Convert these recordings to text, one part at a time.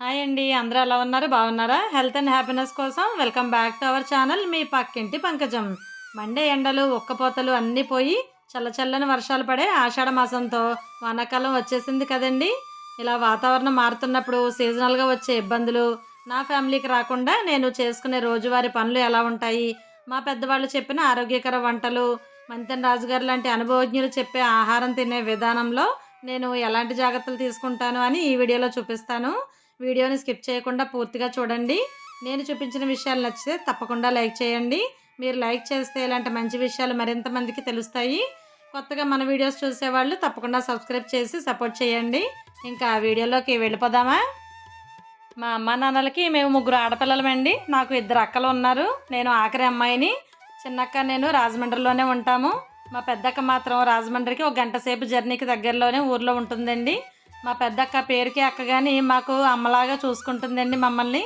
Hi అండి అందరూ ఎలా ఉన్నారు? బాగున్నారా? హెల్త్ అండ్ హ్యాపీనెస్ కోసం welcome back to our channel మీ పక్కింటి పంకజం. మండే ఎండలు ఉక్కపోతలు అన్నీ పోయి చల్ల చల్లని వర్షాలు పడే ఆషాఢ మాసంతో వానాకాలం వచ్చేసింది కదండి. ఇలా వాతావరణం మారుతున్నప్పుడు సీజనల్గా వచ్చే ఇబ్బందులు నా ఫ్యామిలీకి రాకుండా నేను చేసుకునే రోజువారీ పనులు ఎలా ఉంటాయి? మా పెద్దవాళ్ళు చెప్పిన ఆరోగ్యకర వంటలు మంతెన్ రాజుగారు లాంటి అనుభవజ్ఞులు చెప్పే ఆహారం తినే విధానంలో నేను ఎలాంటి జాగ్రత్తలు తీసుకుంటాను అని ఈ వీడియోలో చూపిస్తాను. వీడియోని స్కిప్ చేయకుండా పూర్తిగా చూడండి. నేను చూపించిన విషయాలు నచ్చితే తప్పకుండా లైక్ చేయండి. మీరు లైక్ చేస్తే ఇలాంటి మంచి విషయాలు మరింత మందికి తెలుస్తాయి. కొత్తగా మన వీడియోస్ చూసేవాళ్ళు తప్పకుండా సబ్స్క్రైబ్ చేసి సపోర్ట్ చేయండి. ఇంకా ఆ వీడియోలోకి వెళ్ళిపోదామా? మా అమ్మ నాన్నలకి మేము ముగ్గురు ఆడపిల్లలమండి. నాకు ఇద్దరు అక్కలు ఉన్నారు. నేను ఆఖరి అమ్మాయిని. చిన్నక్క నేను రాజమండ్రిలోనే ఉంటాము. మా పెద్దక్క మాత్రం రాజమండ్రికి ఒక గంట సేపు జర్నీకి దగ్గరలోనే ఊర్లో ఉంటుందండి. మా పెద్దక్క పేరుకి అక్క కానీ మాకు అమ్మలాగా చూసుకుంటుందండి మమ్మల్ని.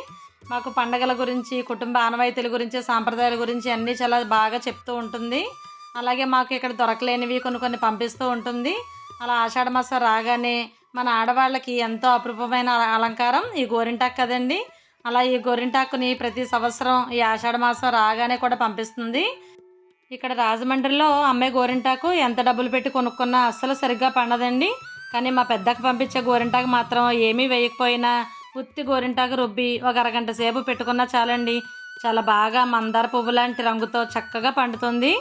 మాకు పండగల గురించి కుటుంబ ఆనవాయితీల గురించి సాంప్రదాయాల గురించి అన్నీ చాలా బాగా చెప్తూ ఉంటుంది. అలాగే మాకు ఇక్కడ దొరకలేనివి కొన్ని కొన్ని పంపిస్తూ ఉంటుంది. అలా ఆషాఢ మాసం రాగానే మన ఆడవాళ్ళకి ఎంతో అపరూపమైన అలంకారం ఈ గోరింటాకు కదండి. అలా ఈ గోరింటాకుని ప్రతి సంవత్సరం ఈ ఆషాఢ మాసం రాగానే కూడా పంపిస్తుంది. ఇక్కడ రాజమండ్రిలో అమ్మే గోరింటాకు ఎంత డబ్బులు పెట్టి కొనుక్కున్నా అస్సలు సరిగ్గా పండదండి. కానీ మా పెద్దకు పంపించే గోరింటాకు మాత్రం ఏమీ వేయకపోయినా ఉత్తి గోరింటాకు రుబ్బి ఒక అరగంట సేపు పెట్టుకున్నా చాలండి. చాలా బాగా మందార పువ్వు లాంటి రంగుతో చక్కగా పండుతుంది.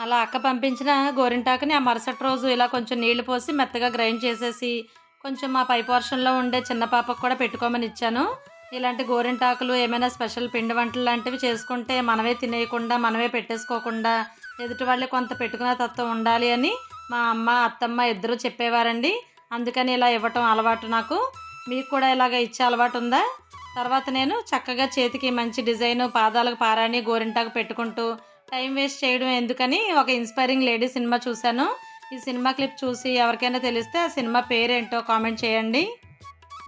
అలా అక్క పంపించిన గోరింటాకుని ఆ మరుసటి రోజు ఇలా కొంచెం నీళ్ళు పోసి మెత్తగా గ్రైండ్ చేసేసి కొంచెం మా పై పోర్షన్లో ఉండే చిన్న పాపకు కూడా పెట్టుకోమని ఇచ్చాను. ఇలాంటి గోరింటాకులు ఏమైనా స్పెషల్ పిండి వంటలు లాంటివి చేసుకుంటే మనమే తినేయకుండా మనమే పెట్టేసుకోకుండా ఎదుటి వాళ్ళే కొంత పెట్టుకునే తత్వం ఉండాలి అని మా అమ్మ అత్తమ్మ ఇద్దరు చెప్పేవారండి. అందుకని ఇలా ఇవ్వటం అలవాటు నాకు. మీకు కూడా ఇలాగ ఇచ్చే అలవాటు ఉందా? తర్వాత నేను చక్కగా చేతికి మంచి డిజైన్ పాదాలకు పారాణి గోరింటాకు పెట్టుకుంటూ టైం వేస్ట్ చేయడం ఎందుకని ఒక ఇన్స్పైరింగ్ లేడీ సినిమా చూశాను. ఈ సినిమా క్లిప్ చూసి ఎవరికైనా తెలిస్తే ఆ సినిమా పేరేంటో కామెంట్ చేయండి.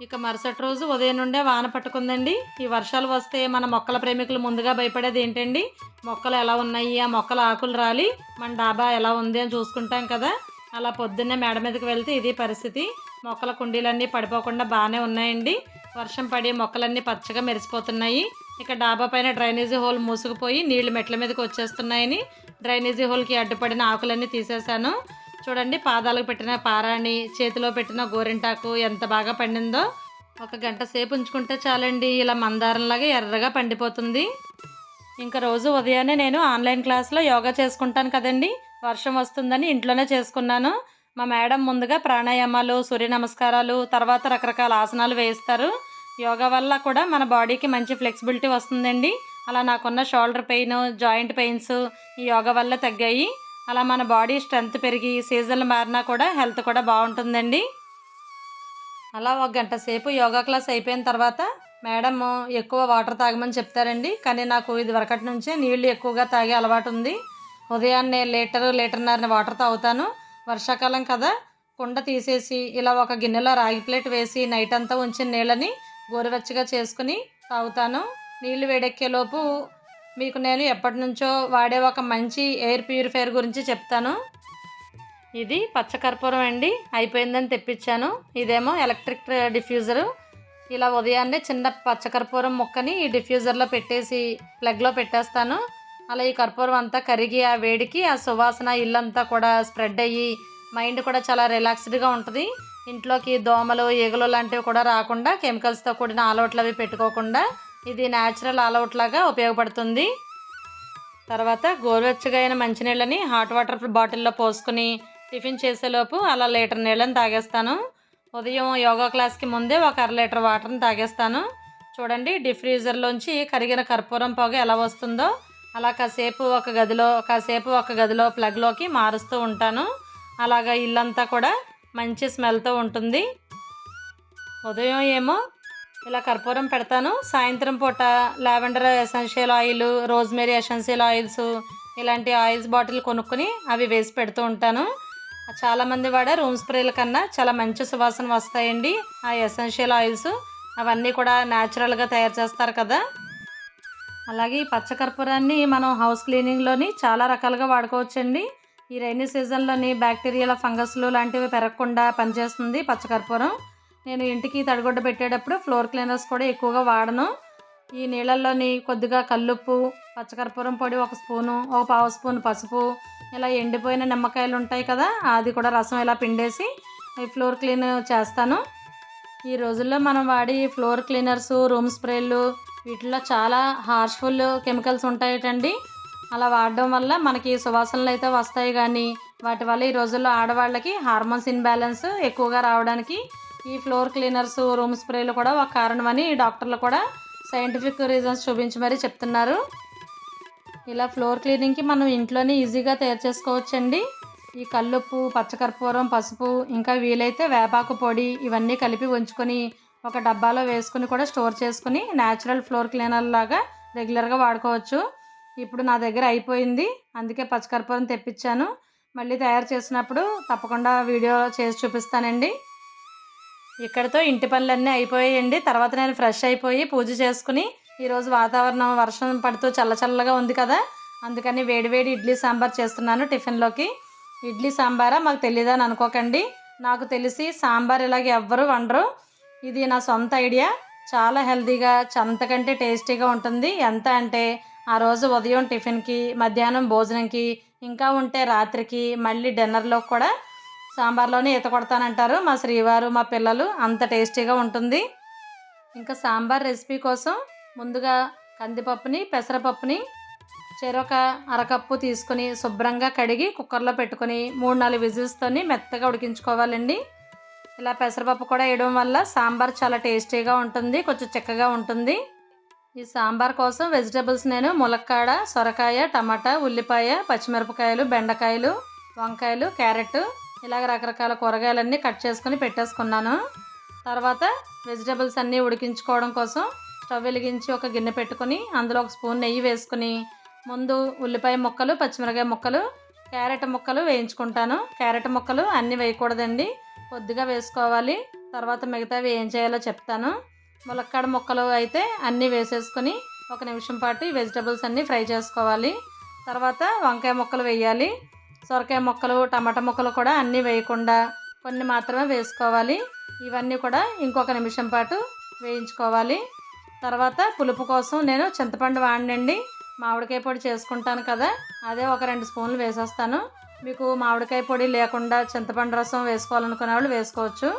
ఇక మరుసటి రోజు ఉదయం నుండే వాన పట్టుకుందండి. ఈ వర్షాలు వస్తే మన మొక్కల ప్రేమికులు ముందుగా భయపడేది ఏంటండి? మొక్కలు ఎలా ఉన్నాయి? ఆ మొక్కల ఆకులు రాలి. మన డాబా ఎలా ఉంది అని చూసుకుంటాం కదా. అలా పొద్దున్నే మేడ మీదకి వెళ్తే ఇది పరిస్థితి. మొక్కల కుండీలన్నీ పడిపోకుండా బాగానే ఉన్నాయండి. వర్షం పడి మొక్కలన్నీ పచ్చగా మెరిసిపోతున్నాయి. ఇక డాబా పైన డ్రైనేజీ హోల్ మూసుకుపోయి నీళ్ళు మెట్ల మీదకి వచ్చేస్తున్నాయని డ్రైనేజీ హోల్కి అడ్డుపడిన ఆకులన్నీ తీసేశాను. చూడండి పాదాలకు పెట్టిన పారాణి చేతిలో పెట్టిన గోరింటాకు ఎంత బాగా పండిందో. ఒక గంట సేపు ఉంచుకుంటే చాలండి ఇలా మందారంలాగా ఎర్రగా పండిపోతుంది. ఇంకా రోజు ఉదయాన్నే నేను ఆన్లైన్ క్లాస్లో యోగా చేసుకుంటాను కదండి వర్షం వస్తుందని ఇంట్లోనే చేసుకున్నాను. మా మేడం ముందుగా ప్రాణాయామాలు సూర్య నమస్కారాలు తర్వాత రకరకాల ఆసనాలు వేయిస్తారు. యోగా వల్ల కూడా మన బాడీకి మంచి ఫ్లెక్సిబిలిటీ వస్తుందండి. అలా నాకున్న షోల్డర్ పెయిన్ జాయింట్ పెయిన్స్ ఈ యోగా వల్ల తగ్గాయి. అలా మన బాడీ స్ట్రెంగ్త్ పెరిగి సీజన్లు మారినా కూడా హెల్త్ కూడా బాగుంటుందండి. అలా ఒక గంట సేపు యోగా క్లాస్ అయిపోయిన తర్వాత మేడం ఎక్కువ వాటర్ తాగమని చెప్తారండి. కానీ నాకు ఇది వరకటి నుంచే నీళ్ళు ఎక్కువగా తాగే అలవాటు ఉంది. ఉదయాన్నే లీటరు లీటర్న్నర వాటర్ తాగుతాను. వర్షాకాలం కదా కుండ తీసేసి ఇలా ఒక గిన్నెలో రాగి ప్లేట్ వేసి నైట్ అంతా ఉంచిన నీళ్ళని గోరువెచ్చగా చేసుకుని తాగుతాను. నీళ్ళు వేడెక్కేలోపు మీకు నేను ఎప్పటి నుంచో వాడే ఒక మంచి ఎయిర్ ప్యూరిఫైయర్ గురించి చెప్తాను. ఇది పచ్చకర్పూరం అండి. అయిపోయిందని తెప్పించాను. ఇదేమో ఎలక్ట్రిక్ డిఫ్యూజరు. ఇలా ఉదయాన్నే చిన్న పచ్చకర్పూరం ముక్కని ఈ డిఫ్యూజర్లో పెట్టేసి ప్లగ్లో పెట్టేస్తాను. అలా ఈ కర్పూరం అంతా కరిగి ఆ వేడికి ఆ సువాసన ఇల్లంతా కూడా స్ప్రెడ్ అయ్యి మైండ్ కూడా చాలా రిలాక్స్డ్గా ఉంటుంది. ఇంట్లోకి దోమలు ఈగలు లాంటివి కూడా రాకుండా కెమికల్స్తో కూడిన ఆలోట్లు అవి పెట్టుకోకుండా ఇది న్యాచురల్ ఆల్అవుట్ లాగా ఉపయోగపడుతుంది. తర్వాత గోరువెచ్చగా అయిన మంచినీళ్ళని హాట్ వాటర్ బాటిల్లో పోసుకుని టిఫిన్ చేసేలోపు అలా లీటర్ నీళ్ళని తాగేస్తాను. ఉదయం యోగా క్లాస్కి ముందే ఒక అర లీటర్ వాటర్ని తాగేస్తాను. చూడండి డిఫ్రీజర్లోంచి కరిగిన కర్పూరం పొగ ఎలా వస్తుందో. అలా కాసేపు ఒక గదిలో కాసేపు ఒక గదిలో ప్లగ్లోకి మారుస్తూ ఉంటాను. అలాగా ఇల్లంతా కూడా మంచి స్మెల్తో ఉంటుంది. ఉదయం ఏమో ఇలా కర్పూరం పెడతాను. సాయంత్రం పూట lavender essential oil rosemary essential oils ఇలాంటి ఆయిల్స్ బాటిల్ కొనుక్కొని అవి వేసి పెడుతూ ఉంటాను. చాలామంది వాడే రూమ్ స్ప్రేల కన్నా చాలా మంచి సువాసన వస్తాయండి ఆ ఎసెన్షియల్ ఆయిల్స్. అవన్నీ కూడా న్యాచురల్గా తయారు చేస్తారు కదా. అలాగే ఈ పచ్చకర్పూరాన్ని మనం హౌస్ క్లీనింగ్లోని చాలా రకాలుగా వాడుకోవచ్చండి. ఈ రైనీ సీజన్లోని బ్యాక్టీరియాల ఫంగస్లు లాంటివి పెరగకుండా పనిచేస్తుంది పచ్చకర్పూరం నేను ఇంటికి తడిగుడ్డ పెట్టేటప్పుడు ఫ్లోర్ క్లీనర్స్ కూడా ఎక్కువగా వాడను. ఈ నీళ్ళల్లోని కొద్దిగా కల్లుప్పు పచ్చకర్పూరం పొడి ఒక స్పూను ఒక పావు స్పూన్ పసుపు ఇలా ఎండిపోయిన నిమ్మకాయలు ఉంటాయి కదా అది కూడా రసం ఇలా పిండేసి ఈ ఫ్లోర్ క్లీన్ చేస్తాను. ఈ రోజుల్లో మనం వాడి ఫ్లోర్ క్లీనర్స్ రూమ్ స్ప్రేలు వీటిలో చాలా హార్ష్ఫుల్ కెమికల్స్ ఉంటాయటండి. అలా వాడడం వల్ల మనకి సువాసనలు అయితే వస్తాయి కానీ వాటి వల్ల ఈ రోజుల్లో ఆడవాళ్ళకి హార్మోన్స్ ఇన్బ్యాలెన్స్ ఎక్కువగా రావడానికి ఈ ఫ్లోర్ క్లీనర్స్ రూమ్ స్ప్రేలు కూడా ఒక కారణమని డాక్టర్లు కూడా సైంటిఫిక్ రీజన్స్ చూపించి మరీ చెప్తున్నారు. ఇలా ఫ్లోర్ క్లీనింగ్కి మనం ఇంట్లోనే ఈజీగా తయారు చేసుకోవచ్చండి. ఈ కల్లుప్పు పచ్చకర్పూరం పసుపు ఇంకా వీలైతే వేపాకు పొడి ఇవన్నీ కలిపి ఉంచుకొని ఒక డబ్బాలో వేసుకుని కూడా స్టోర్ చేసుకుని న్యాచురల్ ఫ్లోర్ క్లీనర్ లాగా రెగ్యులర్గా వాడుకోవచ్చు. ఇప్పుడు నా దగ్గర అయిపోయింది. అందుకే పచ్చకర్పూరం తెప్పించాను. మళ్ళీ తయారు చేసినప్పుడు తప్పకుండా వీడియో చేసి చూపిస్తానండి. ఇక్కడతో ఇంటి పనులన్నీ అయిపోయాయండి. తర్వాత నేను ఫ్రెష్ అయిపోయి పూజ చేసుకుని ఈరోజు వాతావరణం వర్షం పడుతూ చల్లచల్లగా ఉంది కదా. అందుకని వేడివేడి ఇడ్లీ సాంబార్ చేస్తున్నాను టిఫిన్లోకి. ఇడ్లీ సాంబారా? మాకు తెలియదని అనుకోకండి. నాకు తెలిసి సాంబార్ ఇలాగ ఎవ్వరు వండరు. ఇది నా సొంత ఐడియా. చాలా హెల్తీగా చంతకంటే టేస్టీగా ఉంటుంది. ఎంత అంటే ఆ రోజు ఉదయం టిఫిన్కి మధ్యాహ్నం భోజనంకి ఇంకా ఉంటే రాత్రికి మళ్ళీ డిన్నర్లో కూడా సాంబార్లోనే ఈత కొడతానంటారు మా శ్రీవారు మా పిల్లలు. అంత టేస్టీగా ఉంటుంది. ఇంకా సాంబార్ రెసిపీ కోసం ముందుగా కందిపప్పుని పెసరపప్పుని చెరొక అరకప్పు తీసుకొని శుభ్రంగా కడిగి కుక్కర్లో పెట్టుకొని మూడు నాలుగు విజిల్స్తోని మెత్తగా ఉడికించుకోవాలండి. ఇలా పెసరపప్పు కూడా వేయడం వల్ల సాంబార్ చాలా టేస్టీగా ఉంటుంది కొంచెం చిక్కగా ఉంటుంది. ఈ సాంబార్ కోసం వెజిటబుల్స్ నేను ములక్కాడ సొరకాయ టమాటా ఉల్లిపాయ పచ్చిమిరపకాయలు బెండకాయలు వంకాయలు క్యారెట్ ఇలాగ రకరకాల కూరగాయలన్నీ కట్ చేసుకుని పెట్టేసుకున్నాను. తర్వాత వెజిటబుల్స్ అన్నీ ఉడికించుకోవడం కోసం స్టవ్ వెలిగించి ఒక గిన్నె పెట్టుకొని అందులో ఒక స్పూన్ నెయ్యి వేసుకుని ముందు ఉల్లిపాయ ముక్కలు పచ్చిమిరకాయ ముక్కలు క్యారెట్ ముక్కలు వేయించుకుంటాను. క్యారెట్ ముక్కలు అన్నీ వేయకూడదండి. కొద్దిగా వేసుకోవాలి. తర్వాత మిగతావి ఏం చేయాలో చెప్తాను. ములక్కాడ ముక్కలు అయితే అన్నీ వేసేసుకొని ఒక నిమిషం పాటు ఈ వెజిటబుల్స్ అన్నీ ఫ్రై చేసుకోవాలి. తర్వాత వంకాయ ముక్కలు వేయాలి. సొరకాయ ముక్కలు టమాటా ముక్కలు కూడా అన్నీ వేయకుండా కొన్ని మాత్రమే వేసుకోవాలి. ఇవన్నీ కూడా ఇంకొక నిమిషం పాటు వేయించుకోవాలి. తర్వాత పులుపు కోసం నేను చింతపండు వాడినండి. మామిడికాయ పొడి చేసుకుంటాను కదా అదే ఒక రెండు స్పూన్లు వేసేస్తాను. మీకు మామిడికాయ పొడి లేకుండా చింతపండు రసం వేసుకోవాలనుకునే వాళ్ళు వేసుకోవచ్చు.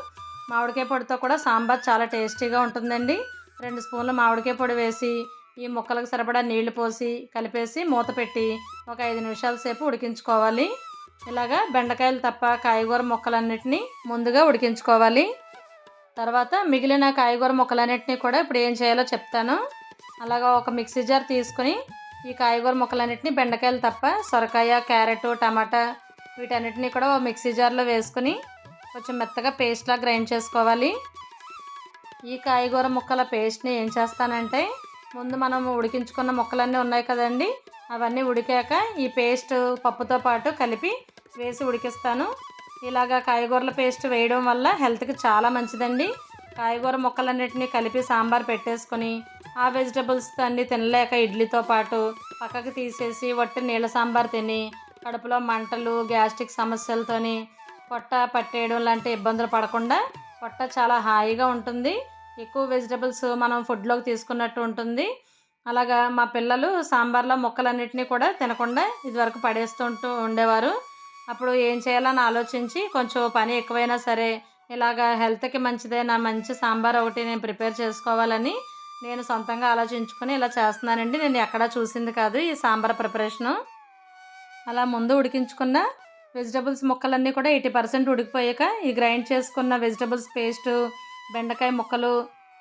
మామిడికాయ పొడితో కూడా సాంబార్ చాలా టేస్టీగా ఉంటుందండి. రెండు స్పూన్లు మామిడికాయ పొడి వేసి ఈ ముక్కలకు సరిపడా నీళ్ళు పోసి కలిపేసి మూత పెట్టి ఒక ఐదు నిమిషాల సేపు ఉడికించుకోవాలి. ఇలాగా బెండకాయలు తప్ప కాయగూర ముక్కలన్నిటిని ముందుగా ఉడికించుకోవాలి. తర్వాత మిగిలిన కాయగూర ముక్కలన్నిటిని కూడా ఇప్పుడు ఏం చేయాలో చెప్తాను. అలాగా ఒక మిక్సీ జార్ తీసుకొని ఈ కాయగూర ముక్కలన్నిటిని బెండకాయలు తప్ప సొరకాయ క్యారెట్ టమాటా వీటన్నిటిని కూడా ఒక మిక్సీ జార్లో వేసుకుని కొంచెం మెత్తగా పేస్ట్లా గ్రైండ్ చేసుకోవాలి. ఈ కాయగూర ముక్కల పేస్ట్ని ఏం చేస్తానంటే ముందు మనం ఉడికించుకున్న ముక్కలన్నీ ఉన్నాయి కదండి. అవన్నీ ఉడికాక ఈ పేస్ట్ పప్పుతో పాటు కలిపి వేసి ఉడికిస్తాను. ఇలాగా కాయగూరల పేస్ట్ వేయడం వల్ల హెల్త్కి చాలా మంచిదండి. కాయగూర ముక్కలన్నిటిని కలిపి సాంబార్ పెట్టేసుకొని ఆ వెజిటబుల్స్ అన్నీ తినలేక ఇడ్లీతో పాటు పక్కకి తీసేసి వట్టి నీళ్ళ సాంబార్ తిని కడుపులో మంటలు గ్యాస్ట్రిక్ సమస్యలతోని పొట్ట పట్టేయడం లాంటి ఇబ్బందులు పడకుండా పొట్ట చాలా హాయిగా ఉంటుంది. ఎక్కువ వెజిటబుల్స్ మనం ఫుడ్లోకి తీసుకున్నట్టు ఉంటుంది. అలాగా మా పిల్లలు సాంబార్లో మొక్కలన్నిటినీ కూడా తినకుండా ఇదివరకు పడేస్తుంటూ ఉండేవారు. అప్పుడు ఏం చేయాలని ఆలోచించి కొంచెం పని ఎక్కువైనా సరే ఇలాగా హెల్త్కి మంచిదైన మంచి సాంబార్ ఒకటి నేను ప్రిపేర్ చేసుకోవాలని నేను సొంతంగా ఆలోచించుకొని ఇలా చేస్తున్నానండి. నేను ఎక్కడా చూసింది కాదు ఈ సాంబార్ ప్రిపరేషను. అలా ముందు ఉడికించుకున్న వెజిటబుల్స్ ముక్కలన్నీ కూడా ఎయిటీ పర్సెంట్ ఉడికిపోయాక ఈ గ్రైండ్ చేసుకున్న వెజిటబుల్స్ పేస్టు బెండకాయ ముక్కలు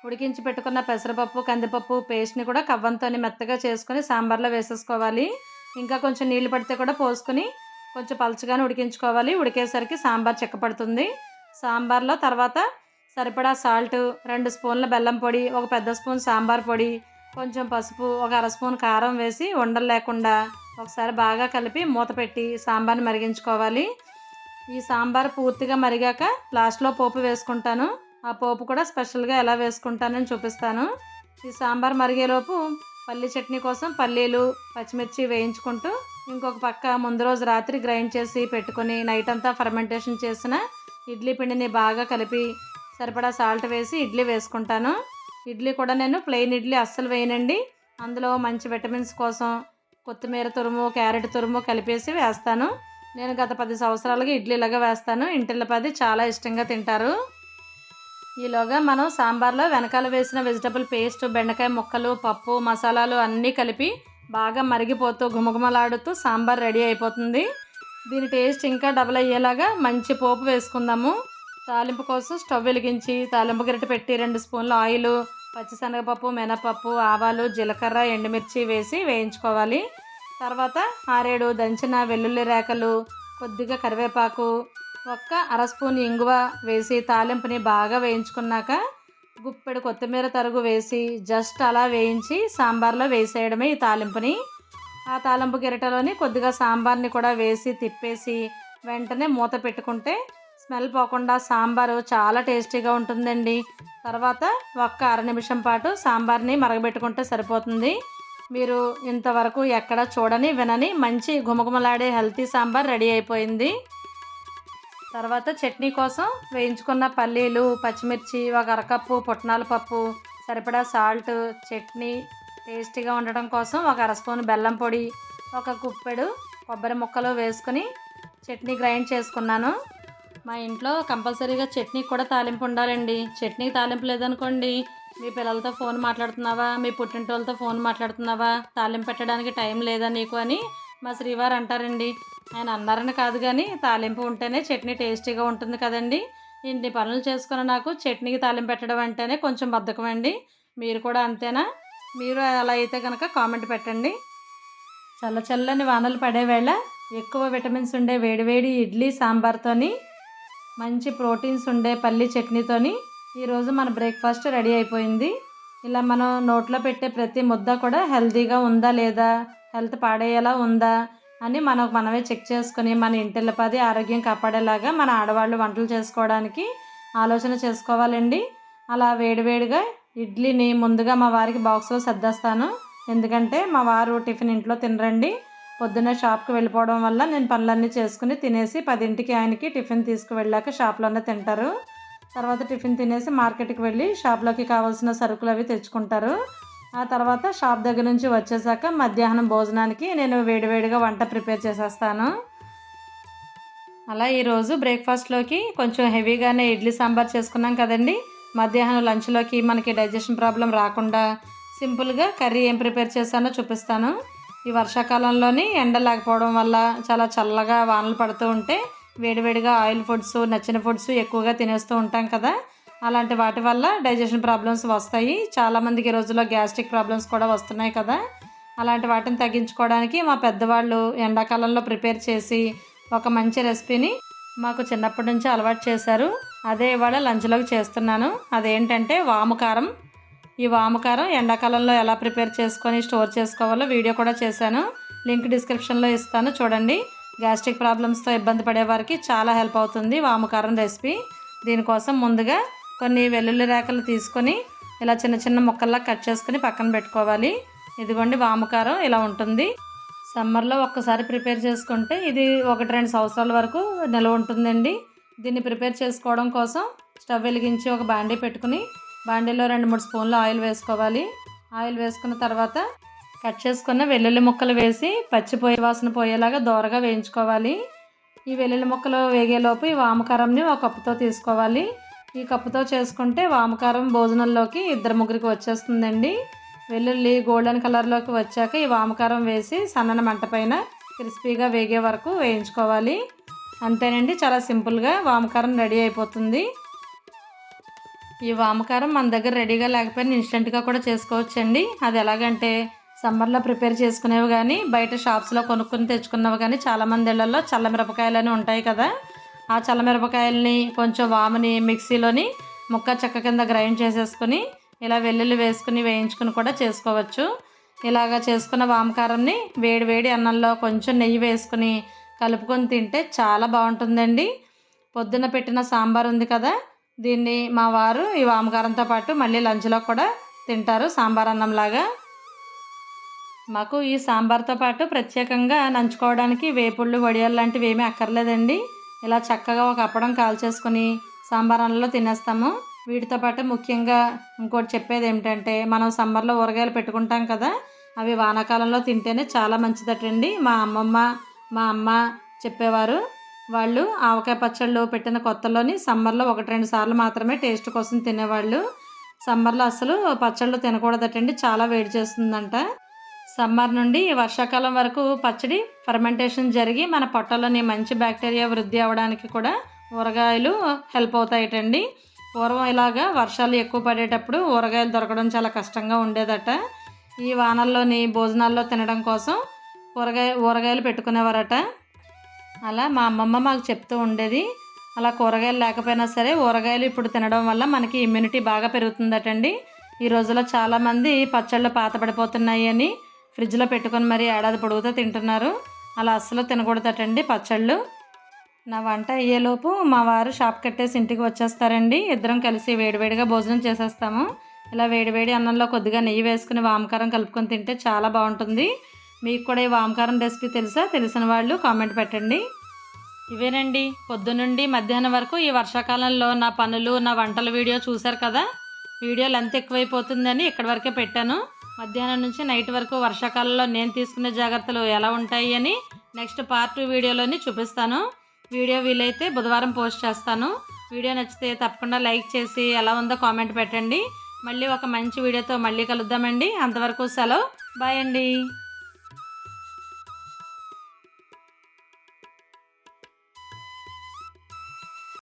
ఉడికించి పెట్టుకున్న పెసరపప్పు కందిపప్పు పేస్ట్ని కూడా కవ్వంతో మెత్తగా చేసుకొని సాంబార్లో వేసేసుకోవాలి. ఇంకా కొంచెం నీళ్ళు పడితే కూడా పోసుకొని కొంచెం పలచగానే ఉడికించుకోవాలి. ఉడికేసరికి సాంబార్ చెక్కపడుతుంది సాంబార్లో తర్వాత సరిపడా సాల్ట్ రెండు స్పూన్ల బెల్లం పొడి ఒక పెద్ద స్పూన్ సాంబార్ పొడి కొంచెం పసుపు ఒక అర స్పూన్ కారం వేసి ఉండలు లేకుండా ఒకసారి బాగా కలిపి మూత పెట్టి సాంబార్ని మరిగించుకోవాలి. ఈ సాంబార్ పూర్తిగా మరిగాక లాస్ట్లో పోపు వేసుకుంటాను. ఆ పోపు కూడా స్పెషల్గా ఎలా వేసుకుంటానని చూపిస్తాను. ఈ సాంబార్ మరిగేలోపు పల్లీ చట్నీ కోసం పల్లీలు పచ్చిమిర్చి వేయించుకుంటూ ఇంకొక పక్క ముందు రోజు రాత్రి గ్రైండ్ చేసి పెట్టుకొని నైట్ అంతా ఫర్మెంటేషన్ చేసిన ఇడ్లీ పిండిని బాగా కలిపి సరిపడా సాల్ట్ వేసి ఇడ్లీ వేసుకుంటాను. ఇడ్లీ కూడా నేను ప్లెయిన్ ఇడ్లీ అస్సలు వేయనండి. అందులో మంచి విటమిన్స్ కోసం కొత్తిమీర తురుము క్యారెట్ తురుము కలిపేసి వేస్తాను. నేను గత పది సంవత్సరాలుగా ఇడ్లీలాగా వేస్తాను. ఇంటిల్లపది చాలా ఇష్టంగా తింటారు. ఈలోగా మనం సాంబార్లో వెనకాల వేసిన వెజిటబుల్ పేస్ట్ బెండకాయ ముక్కలు పప్పు మసాలాలు అన్నీ కలిపి బాగా మరిగిపోతూ గుమగుమలాడుతూ సాంబార్ రెడీ అయిపోతుంది. దీని టేస్ట్ ఇంకా డబల్ అయ్యేలాగా మంచి పోపు వేసుకుందాము. తాలింపు కోసం స్టవ్ వెలిగించి తాలింపు గరిటె పెట్టి రెండు స్పూన్ల ఆయిల్ పచ్చిశనగపప్పు మినపప్పు ఆవాలు జీలకర్ర ఎండుమిర్చి వేసి వేయించుకోవాలి. తర్వాత ఆరేడు దంచిన వెల్లుల్లి రేకలు కొద్దిగా కరివేపాకు ఒక్క అర స్పూన్ ఇంగువ వేసి తాలింపుని బాగా వేయించుకున్నాక గుప్పెడు కొత్తిమీర తరుగు వేసి జస్ట్ అలా వేయించి సాంబార్లో వేసేయడమే ఈ తాలింపుని. ఆ తాలింపు గిరటలోని కొద్దిగా సాంబార్ని కూడా వేసి తిప్పేసి వెంటనే మూత పెట్టుకుంటే స్మెల్ పోకుండా సాంబారు చాలా టేస్టీగా ఉంటుందండి. తర్వాత ఒక్క అర నిమిషం పాటు సాంబార్ని మరగబెట్టుకుంటే సరిపోతుంది. మీరు ఇంతవరకు ఎక్కడ చూడని వినని మంచి గుమగుమలాడే హెల్తీ సాంబార్ రెడీ అయిపోయింది. తర్వాత చట్నీ కోసం వేయించుకున్న పల్లీలు పచ్చిమిర్చి ఒక అరకప్పు పుట్నాల పప్పు సరిపడా సాల్ట్ చట్నీ టేస్టీగా ఉండడం కోసం ఒక అర స్పూన్ బెల్లం పొడి ఒక కుప్పెడు కొబ్బరి ముక్కలు వేసుకుని చట్నీ గ్రైండ్ చేసుకున్నాను. మా ఇంట్లో కంపల్సరీగా చట్నీ కూడా తాలింపు ఉండాలండి. చట్నీకి తాలింపు లేదనుకోండి మీ పిల్లలతో ఫోన్ మాట్లాడుతున్నావా? మీ పుట్టింటోళ్ళతో ఫోన్ మాట్లాడుతున్నావా? తాలింపు పెట్టడానికి టైం లేదా నీకు అని మా శ్రీవారు అంటారండి. ఆయన అన్నారని కాదు కానీ తాలింపు ఉంటేనే చట్నీ టేస్టీగా ఉంటుంది కదండి. ఇన్ని పనులు చేసుకుని నాకు చట్నీకి తాలింపు పెట్టడం అంటేనే కొంచెం బద్ధకం అండి. మీరు కూడా అంతేనా? మీరు అలా అయితే కనుక కామెంట్ పెట్టండి. చల్ల చల్లని వానలు పడే వేళ ఎక్కువ విటమిన్స్ ఉండే వేడివేడి ఇడ్లీ సాంబార్తోని మంచి ప్రోటీన్స్ ఉండే పల్లి చట్నీతోని ఈరోజు మన బ్రేక్ఫాస్ట్ రెడీ అయిపోయింది. ఇలా మనం నోట్లో పెట్టే ప్రతి ముద్ద కూడా హెల్తీగా ఉందా లేదా? హెల్త్ పాడేలా ఉందా అని మనకు మనమే చెక్ చేసుకుని మన ఇంటిల్లపది ఆరోగ్యం కాపాడేలాగా మన ఆడవాళ్ళు వంటలు చేసుకోవడానికి ఆలోచన చేసుకోవాలండి. అలా వేడివేడిగా ఇడ్లీని ముందుగా మా వారికి బాక్స్లో సర్దేస్తాను. ఎందుకంటే మా వారు టిఫిన్ ఇంట్లో తినరండి. పొద్దున్న షాప్కి వెళ్ళిపోవడం వల్ల నేను పనులన్నీ చేసుకుని తినేసి పదింటికి ఆయనకి టిఫిన్ తీసుకువెళ్ళాక షాప్లోనే తింటారు. తర్వాత టిఫిన్ తినేసి మార్కెట్కి వెళ్ళి షాప్లోకి కావాల్సిన సరుకులు అవి తెచ్చుకుంటారు. ఆ తర్వాత షాప్ దగ్గర నుంచి వచ్చేసాక మధ్యాహ్నం భోజనానికి నేను వేడివేడిగా వంట ప్రిపేర్ చేసేస్తాను. అలా ఈరోజు బ్రేక్ఫాస్ట్లోకి కొంచెం హెవీగానే ఇడ్లీ సాంబార్ చేసుకున్నాం కదండి. మధ్యాహ్నం లంచ్లోకి మనకి డైజెషన్ ప్రాబ్లం రాకుండా సింపుల్గా కర్రీ ఏం ప్రిపేర్ చేశానో చూపిస్తాను. ఈ వర్షాకాలంలోని ఎండ లేకపోవడం వల్ల చాలా చల్లగా వానలు పడుతూ ఉంటే వేడివేడిగా ఆయిల్ ఫుడ్స్ నచ్చిన ఫుడ్స్ ఎక్కువగా తినేస్తూ ఉంటాం కదా. అలాంటి వాటి వల్ల డైజెషన్ ప్రాబ్లమ్స్ వస్తాయి. చాలామందికి ఈ రోజుల్లో గ్యాస్ట్రిక్ ప్రాబ్లమ్స్ కూడా వస్తున్నాయి కదా. అలాంటి వాటిని తగ్గించుకోవడానికి మా పెద్దవాళ్ళు ఎండాకాలంలో ప్రిపేర్ చేసి ఒక మంచి రెసిపీని మాకు చిన్నప్పటి నుంచి అలవాటు చేశారు. అదే ఇవాళ లంచ్లోకి చేస్తున్నాను. అదేంటంటే వాముకారం ఈ వాముకారం ఎండాకాలంలో ఎలా ప్రిపేర్ చేసుకొని స్టోర్ చేసుకోవాలో వీడియో కూడా చేశాను. లింక్ డిస్క్రిప్షన్లో ఇస్తాను. చూడండి. గ్యాస్ట్రిక్ ప్రాబ్లమ్స్తో ఇబ్బంది పడే వారికి చాలా హెల్ప్ అవుతుంది వాముకారం రెసిపీ. దీనికోసం ముందుగా కొన్ని వెల్లుల్లి రేకలు తీసుకొని ఇలా చిన్న చిన్న ముక్కల్లా కట్ చేసుకుని పక్కన పెట్టుకోవాలి. ఇదిగోండి వామకారం ఇలా ఉంటుంది. సమ్మర్లో ఒక్కసారి ప్రిపేర్ చేసుకుంటే ఇది ఒకటి రెండు సంవత్సరాల వరకు నిల్వ ఉంటుందండి. దీన్ని ప్రిపేర్ చేసుకోవడం కోసం స్టవ్ వెలిగించి ఒక బాండీ పెట్టుకుని బాండీలో రెండు మూడు స్పూన్లు ఆయిల్ వేసుకోవాలి. ఆయిల్ వేసుకున్న తర్వాత కట్ చేసుకున్న వెల్లుల్లి ముక్కలు వేసి పచ్చిపోయే వాసన పోయేలాగా దోరగా వేయించుకోవాలి. ఈ వెల్లుల్లి ముక్కలు వేగేలోపు ఈ వామకారంని ఒక కప్పుతో తీసుకోవాలి. ఈ కప్పుతో చేసుకుంటే వామకారం భోజనంలోకి ఇద్దరు ముగ్గురికి వచ్చేస్తుందండి. వెల్లుల్లి గోల్డెన్ కలర్లోకి వచ్చాక ఈ వామకారం వేసి సన్నన మంట పైన క్రిస్పీగా వేగే వరకు వేయించుకోవాలి. అంతేనండి చాలా సింపుల్గా వామకారం రెడీ అయిపోతుంది. ఈ వామకారం మన దగ్గర రెడీగా లేకపోయినా ఇన్స్టెంట్గా కూడా చేసుకోవచ్చండి. అది ఎలాగంటే సమ్మర్లో ప్రిపేర్ చేసుకునేవి కానీ బయట షాప్స్లో కొనుక్కొని తెచ్చుకున్నవి కానీ చాలామంది ఇళ్ళలో చల్లమిరపకాయలు ఉంటాయి కదా. ఆ చల్లమిరపకాయల్ని కొంచెం వామని మిక్సీలోని ముక్క చెక్క కింద గ్రైండ్ చేసేసుకుని ఇలా వెల్లుల్లి వేసుకుని వేయించుకుని కూడా చేసుకోవచ్చు. ఇలాగ చేసుకున్న వామకారంని వేడి వేడి అన్నంలో కొంచెం నెయ్యి వేసుకుని కలుపుకొని తింటే చాలా బాగుంటుందండి. పొద్దున పెట్టిన సాంబార్ ఉంది కదా దీన్ని మా వారు ఈ వామకారంతో పాటు మళ్ళీ లంచ్లో కూడా తింటారు సాంబార్ అన్నంలాగా. మాకు ఈ సాంబార్తో పాటు ప్రత్యేకంగా నంచుకోవడానికి వేపుళ్ళు వడియాలు లాంటివి ఏమీ అక్కర్లేదండి. ఇలా చక్కగా ఒక అప్పడం కాల్చేసుకొని సాంబార్ అన్నంలో తినేస్తాము. వీటితో పాటు ముఖ్యంగా ఇంకోటి చెప్పేది ఏమిటంటే మనం సమ్మర్లో ఊరగాయలు పెట్టుకుంటాం కదా అవి వానాకాలంలో తింటేనే చాలా మంచిదటండి. మా అమ్మమ్మ మా అమ్మ చెప్పేవారు వాళ్ళు ఆవకాయ పచ్చళ్ళు పెట్టిన కొత్తలోని సమ్మర్లో ఒకటి రెండు సార్లు మాత్రమే టేస్ట్ కోసం తినేవాళ్ళు. సమ్మర్లో అసలు పచ్చళ్ళు తినకూడదటండి చాలా వేడి చేస్తుందంట. సమ్మర్ నుండి వర్షాకాలం వరకు పచ్చడి ఫర్మెంటేషన్ జరిగి మన పొట్టలోని మంచి బ్యాక్టీరియా వృద్ధి అవ్వడానికి కూడా ఊరగాయలు హెల్ప్ అవుతాయటండి. పూర్వం ఇలాగా వర్షాలు ఎక్కువ పడేటప్పుడు ఊరగాయలు దొరకడం చాలా కష్టంగా ఉండేదట. ఈ వానల్లోని భోజనాల్లో తినడం కోసం కూరగాయ ఊరగాయలు పెట్టుకునేవారట. అలా మా అమ్మమ్మ మాకు చెప్తూ ఉండేది అలా కూరగాయలు లేకపోయినా సరే ఊరగాయలు ఇప్పుడు తినడం వల్ల మనకి ఇమ్యూనిటీ బాగా పెరుగుతుందటండి. ఈ రోజుల్లో చాలామంది పచ్చళ్ళు పాతపడిపోతున్నాయి అని ఫ్రిడ్జ్లో పెట్టుకొని మరీ ఏడాది పొడుగుతో తింటున్నారు. అలా అస్సలు తినకూడదటండి పచ్చళ్ళు. నా వంట అయ్యేలోపు మా వారు షాప్ కట్టేసి ఇంటికి వచ్చేస్తారండి. ఇద్దరం కలిసి వేడివేడిగా భోజనం చేసేస్తాము. ఇలా వేడివేడి అన్నంలో కొద్దిగా నెయ్యి వేసుకుని వామకారం కలుపుకొని తింటే చాలా బాగుంటుంది. మీకు కూడా ఈ వామకారం రెసిపీ తెలుసా? తెలిసిన వాళ్ళు కామెంట్ పెట్టండి. ఇవేనండి పొద్దునుండి మధ్యాహ్నం వరకు ఈ వర్షాకాలంలో నా పనులు నా వంటల వీడియో చూశారు కదా? వీడియో లెంత్ ఎక్కువైపోతుందని ఇక్కడి వరకే పెట్టాను. మధ్యాహ్నం నుంచి నైట్ వరకు వర్షాకాలంలో నేను తీసుకునే జాగ్రత్తలు ఎలా ఉంటాయి అని నెక్స్ట్ పార్ట్ వీడియోలోని చూపిస్తాను. వీడియో వీలైతే బుధవారం పోస్ట్ చేస్తాను. వీడియో నచ్చితే తప్పకుండా లైక్ చేసి ఎలా ఉందో కామెంట్ పెట్టండి. మళ్ళీ ఒక మంచి వీడియోతో మళ్ళీ కలుద్దామండి. అంతవరకు సెలవు. బాయ్ అండి.